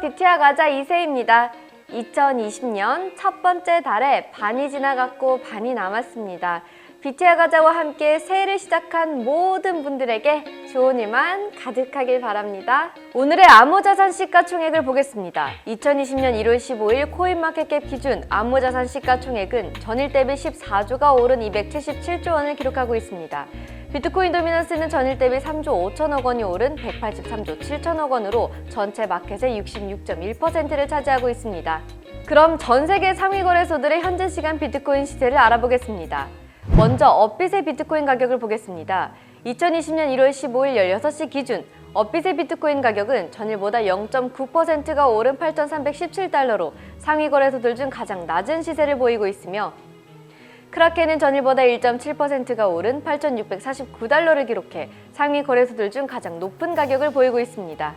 빅티아 가자 이세입니다. 2020년 첫 번째 달에 반이 지나갔고 반이 남았습니다. 빅티아 가자와 함께 새해를 시작한 모든 분들에게 좋은 일만 가득하길 바랍니다. 오늘의 암호자산 시가총액을 보겠습니다. 2020년 1월 15일 코인마켓캡 기준 암호자산 시가총액은 전일 대비 14조가 오른 277조 원을 기록하고 있습니다. 비트코인 도미넌스는 전일 대비 3조 5천억 원이 오른 183조 7천억 원으로 전체 마켓의 66.1%를 차지하고 있습니다. 그럼 전 세계 상위 거래소들의 현재 시간 비트코인 시세를 알아보겠습니다. 먼저 업빗의 비트코인 가격을 보겠습니다. 2020년 1월 15일 16시 기준 업빗의 비트코인 가격은 전일보다 0.9%가 오른 8,317달러로 상위 거래소들 중 가장 낮은 시세를 보이고 있으며 크라켄은 전일보다 1.7%가 오른 8,649달러를 기록해 상위 거래소들 중 가장 높은 가격을 보이고 있습니다.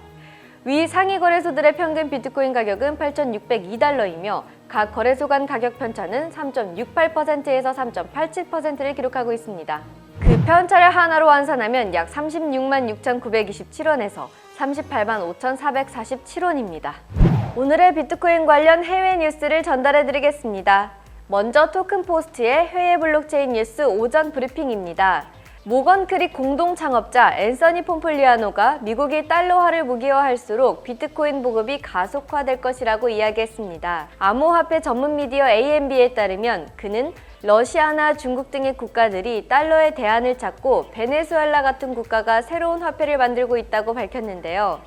위 상위 거래소들의 평균 비트코인 가격은 8,602달러이며 각 거래소 간 가격 편차는 3.68%에서 3.87%를 기록하고 있습니다. 그 편차를 하나로 환산하면 약 36만 6,927원에서 38만 5,447원입니다. 오늘의 비트코인 관련 해외 뉴스를 전달해 드리겠습니다. 먼저 토큰 포스트의 해외 블록체인 뉴스 오전 브리핑입니다. 모건 크릭 공동 창업자 앤서니 폼플리아노가 미국이 달러화를 무기화할수록 비트코인 보급이 가속화될 것이라고 이야기했습니다. 암호화폐 전문 미디어 AMB에 따르면 그는 러시아나 중국 등의 국가들이 달러의 대안을 찾고 베네수엘라 같은 국가가 새로운 화폐를 만들고 있다고 밝혔는데요.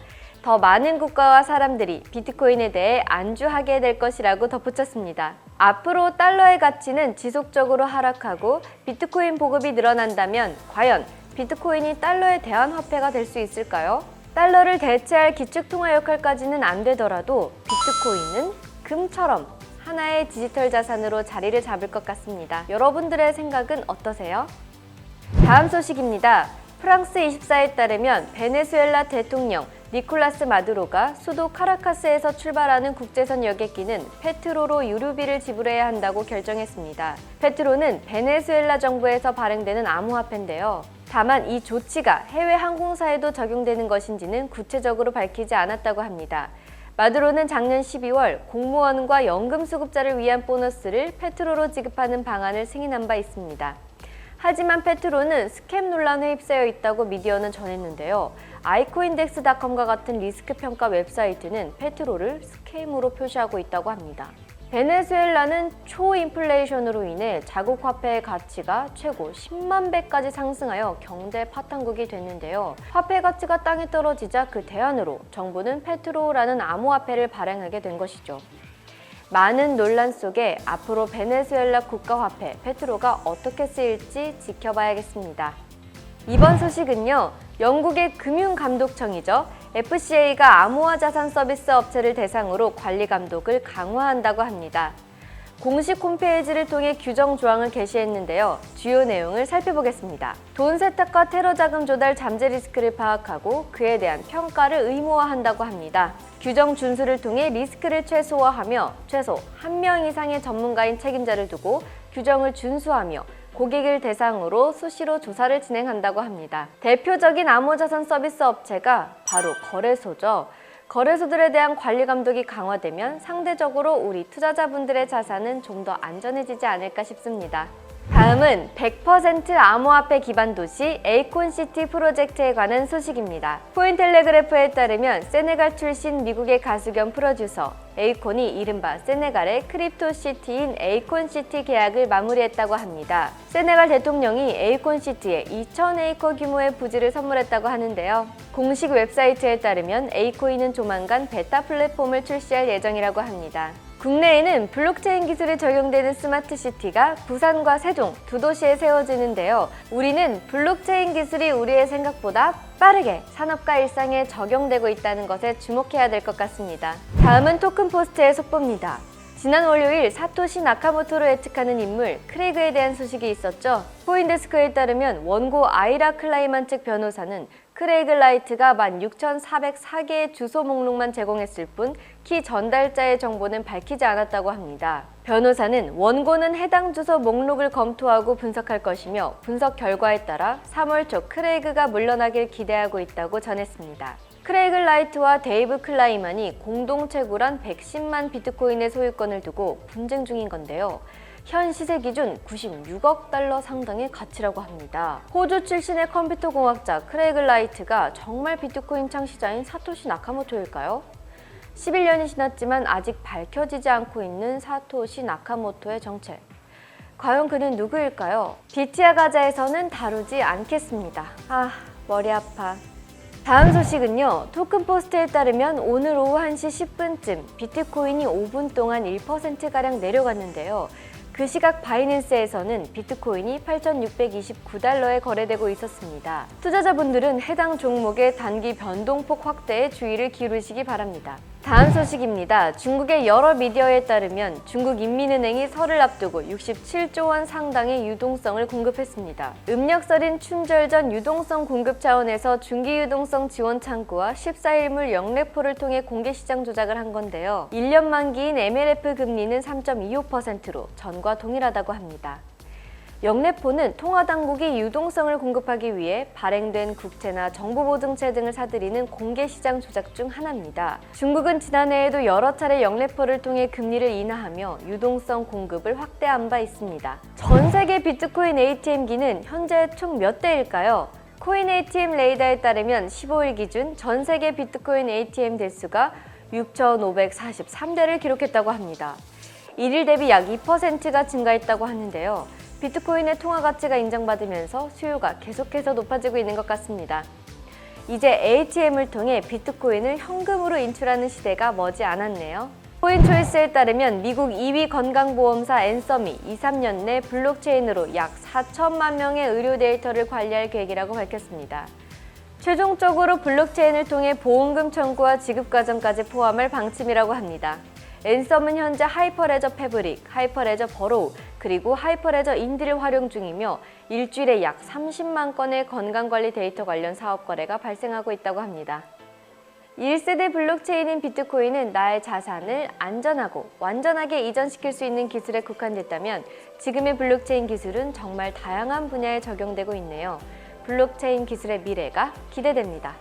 더 많은 국가와 사람들이 비트코인에 대해 안주하게 될 것이라고 덧붙였습니다. 앞으로 달러의 가치는 지속적으로 하락하고 비트코인 보급이 늘어난다면 과연 비트코인이 달러의 대안 화폐가 될 수 있을까요? 달러를 대체할 기축통화 역할까지는 안 되더라도 비트코인은 금처럼 하나의 디지털 자산으로 자리를 잡을 것 같습니다. 여러분들의 생각은 어떠세요? 다음 소식입니다. 프랑스 24에 따르면 베네수엘라 대통령 니콜라스 마두로가 수도 카라카스에서 출발하는 국제선 여객기는 페트로로 유류비를 지불해야 한다고 결정했습니다. 페트로는 베네수엘라 정부에서 발행되는 암호화폐인데요. 다만 이 조치가 해외 항공사에도 적용되는 것인지는 구체적으로 밝히지 않았다고 합니다. 마두로는 작년 12월 공무원과 연금 수급자를 위한 보너스를 페트로로 지급하는 방안을 승인한 바 있습니다. 하지만 페트로는 스캠 논란에 휩싸여 있다고 미디어는 전했는데요. 아이코인덱스닷컴과 같은 리스크 평가 웹사이트는 페트로를 스캠으로 표시하고 있다고 합니다. 베네수엘라는 초인플레이션으로 인해 자국 화폐의 가치가 최고 10만 배까지 상승하여 경제 파탄국이 됐는데요. 화폐 가치가 땅에 떨어지자 그 대안으로 정부는 페트로라는 암호화폐를 발행하게 된 것이죠. 많은 논란 속에 앞으로 베네수엘라 국가화폐 페트로가 어떻게 쓰일지 지켜봐야겠습니다. 이번 소식은요. 영국의 금융감독청이죠. FCA가 암호화 자산 서비스 업체를 대상으로 관리 감독을 강화한다고 합니다. 공식 홈페이지를 통해 규정 조항을 게시했는데요. 주요 내용을 살펴보겠습니다. 돈 세탁과 테러 자금 조달 잠재 리스크를 파악하고 그에 대한 평가를 의무화한다고 합니다. 규정 준수를 통해 리스크를 최소화하며 최소 한 명 이상의 전문가인 책임자를 두고 규정을 준수하며 고객을 대상으로 수시로 조사를 진행한다고 합니다. 대표적인 암호자산 서비스 업체가 바로 거래소죠. 거래소들에 대한 관리 감독이 강화되면 상대적으로 우리 투자자분들의 자산은 좀 더 안전해지지 않을까 싶습니다. 다음은 100% 암호화폐 기반 도시 에이콘시티 프로젝트에 관한 소식입니다. 코인텔레그래프에 따르면 세네갈 출신 미국의 가수 겸 프로듀서 에이콘이 이른바 세네갈의 크립토시티인 에이콘시티 계약을 마무리했다고 합니다. 세네갈 대통령이 에이콘시티에 2,000에이커 규모의 부지를 선물했다고 하는데요. 공식 웹사이트에 따르면 에이코인은 조만간 베타 플랫폼을 출시할 예정이라고 합니다. 국내에는 블록체인 기술이 적용되는 스마트 시티가 부산과 세종 두 도시에 세워지는데요. 우리는 블록체인 기술이 우리의 생각보다 빠르게 산업과 일상에 적용되고 있다는 것에 주목해야 될 것 같습니다. 다음은 토큰 포스트의 속보입니다. 지난 월요일 사토시 나카모토를 예측하는 인물 크레이그에 대한 소식이 있었죠. 코인데스크에 따르면 원고 아이라 클라이만 측 변호사는 크레이그 라이트가 16,404개의 주소 목록만 제공했을 뿐 키 전달자의 정보는 밝히지 않았다고 합니다. 변호사는 원고는 해당 주소 목록을 검토하고 분석할 것이며 분석 결과에 따라 3월 초 크레이그가 물러나길 기대하고 있다고 전했습니다. 크레이글 라이트와 데이브 클라이만이 공동 채굴한 110만 비트코인의 소유권을 두고 분쟁 중인 건데요. 현 시세 기준 96억 달러 상당의 가치라고 합니다. 호주 출신의 컴퓨터 공학자 크레이글 라이트가 정말 비트코인 창시자인 사토시 나카모토일까요? 11년이 지났지만 아직 밝혀지지 않고 있는 사토시 나카모토의 정체. 과연 그는 누구일까요? 비티아 가자에서는 다루지 않겠습니다. 아, 머리 아파. 다음 소식은요. 토큰 포스트에 따르면 오늘 오후 1시 10분쯤 비트코인이 5분 동안 1%가량 내려갔는데요. 그 시각 바이낸스에서는 비트코인이 8,629달러에 거래되고 있었습니다. 투자자분들은 해당 종목의 단기 변동폭 확대에 주의를 기울이시기 바랍니다. 다음 소식입니다. 중국의 여러 미디어에 따르면 중국 인민은행이 설을 앞두고 67조 원 상당의 유동성을 공급했습니다. 음력설인 춘절 전 유동성 공급 차원에서 중기 유동성 지원 창구와 14일물 영래포를 통해 공개 시장 조작을 한 건데요. 1년 만기인 MLF 금리는 3.25%로 전과 동일하다고 합니다. 영래포는 통화당국이 유동성을 공급하기 위해 발행된 국채나 정보보증채 등을 사들이는 공개시장 조작 중 하나입니다. 중국은 지난해에도 여러 차례 영래포를 통해 금리를 인하하며 유동성 공급을 확대한 바 있습니다. 전 세계 비트코인 ATM기는 현재 총 몇 대일까요? 코인 ATM 레이더에 따르면 15일 기준 전 세계 비트코인 ATM 대수가 6,543대를 기록했다고 합니다. 1일 대비 약 2%가 증가했다고 하는데요. 비트코인의 통화 가치가 인정받으면서 수요가 계속해서 높아지고 있는 것 같습니다. 이제 ATM을 통해 비트코인을 현금으로 인출하는 시대가 머지 않았네요. 코인초이스에 따르면 미국 2위 건강보험사 앤썸이 2, 3년 내 블록체인으로 약 4천만 명의 의료 데이터를 관리할 계획이라고 밝혔습니다. 최종적으로 블록체인을 통해 보험금 청구와 지급 과정까지 포함할 방침이라고 합니다. 앤썸은 현재 하이퍼레저 패브릭, 하이퍼레저 버로우, 그리고 하이퍼레저 인디를 활용 중이며 일주일에 약 30만 건의 건강관리 데이터 관련 사업 거래가 발생하고 있다고 합니다. 1세대 블록체인인 비트코인은 나의 자산을 안전하고 완전하게 이전시킬 수 있는 기술에 국한됐다면 지금의 블록체인 기술은 정말 다양한 분야에 적용되고 있네요. 블록체인 기술의 미래가 기대됩니다.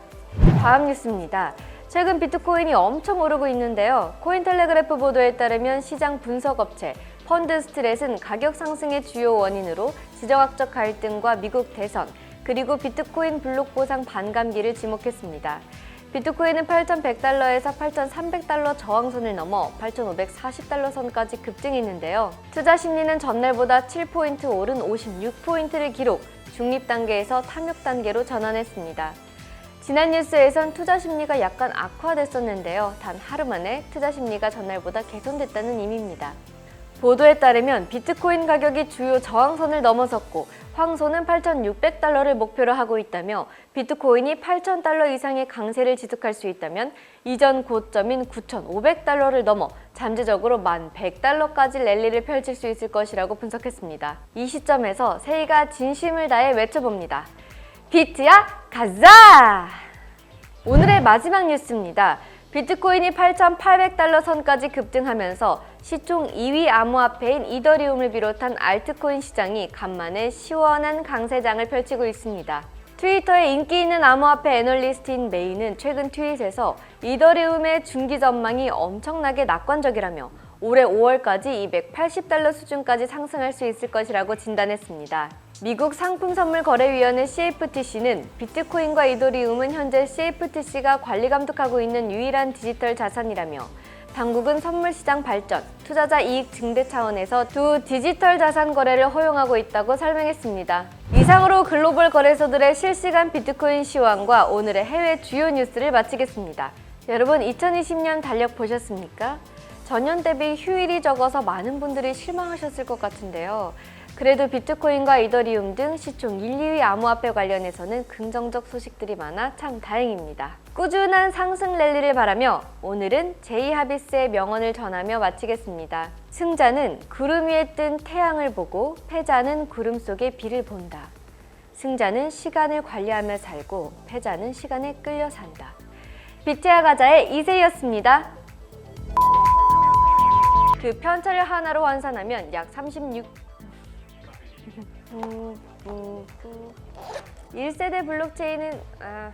다음 뉴스입니다. 최근 비트코인이 엄청 오르고 있는데요. 코인텔레그래프 보도에 따르면 시장 분석 업체 펀드 스트렛은 가격 상승의 주요 원인으로 지정학적 갈등과 미국 대선 그리고 비트코인 블록 보상 반감기를 지목했습니다. 비트코인은 8,100달러에서 8,300달러 저항선을 넘어 8,540달러 선까지 급등했는데요. 투자 심리는 전날보다 7포인트 오른 56포인트를 기록, 중립 단계에서 탐욕 단계로 전환했습니다. 지난 뉴스에선 투자 심리가 약간 악화됐었는데요. 단 하루 만에 투자 심리가 전날보다 개선됐다는 의미입니다. 보도에 따르면 비트코인 가격이 주요 저항선을 넘어섰고 황소는 8,600달러를 목표로 하고 있다며 비트코인이 8,000달러 이상의 강세를 지속할 수 있다면 이전 고점인 9,500달러를 넘어 잠재적으로 1,100달러까지 랠리를 펼칠 수 있을 것이라고 분석했습니다. 이 시점에서 세이가 진심을 다해 외쳐봅니다. 비트야 가자! 오늘의 마지막 뉴스입니다. 비트코인이 8,800달러 선까지 급등하면서 시총 2위 암호화폐인 이더리움을 비롯한 알트코인 시장이 간만에 시원한 강세장을 펼치고 있습니다. 트위터에 인기 있는 암호화폐 애널리스트인 메이는 최근 트윗에서 이더리움의 중기 전망이 엄청나게 낙관적이라며 올해 5월까지 280달러 수준까지 상승할 수 있을 것이라고 진단했습니다. 미국 상품선물거래위원회 CFTC는 비트코인과 이더리움은 현재 CFTC가 관리 감독하고 있는 유일한 디지털 자산이라며 당국은 선물 시장 발전, 투자자 이익 증대 차원에서 두 디지털 자산 거래를 허용하고 있다고 설명했습니다. 이상으로 글로벌 거래소들의 실시간 비트코인 시황과 오늘의 해외 주요 뉴스를 마치겠습니다. 여러분 2020년 달력 보셨습니까? 전년 대비 휴일이 적어서 많은 분들이 실망하셨을 것 같은데요. 그래도 비트코인과 이더리움 등 시총 1, 2위 암호화폐 관련해서는 긍정적 소식들이 많아 참 다행입니다. 꾸준한 상승 랠리를 바라며 오늘은 제이 하비스의 명언을 전하며 마치겠습니다. 승자는 구름 위에 뜬 태양을 보고 패자는 구름 속의 비를 본다. 승자는 시간을 관리하며 살고 패자는 시간에 끌려 산다. 비트야 가자의 이세이였습니다. 그 편차를 하나로 환산하면 약 36... 1세대 블록체인은 아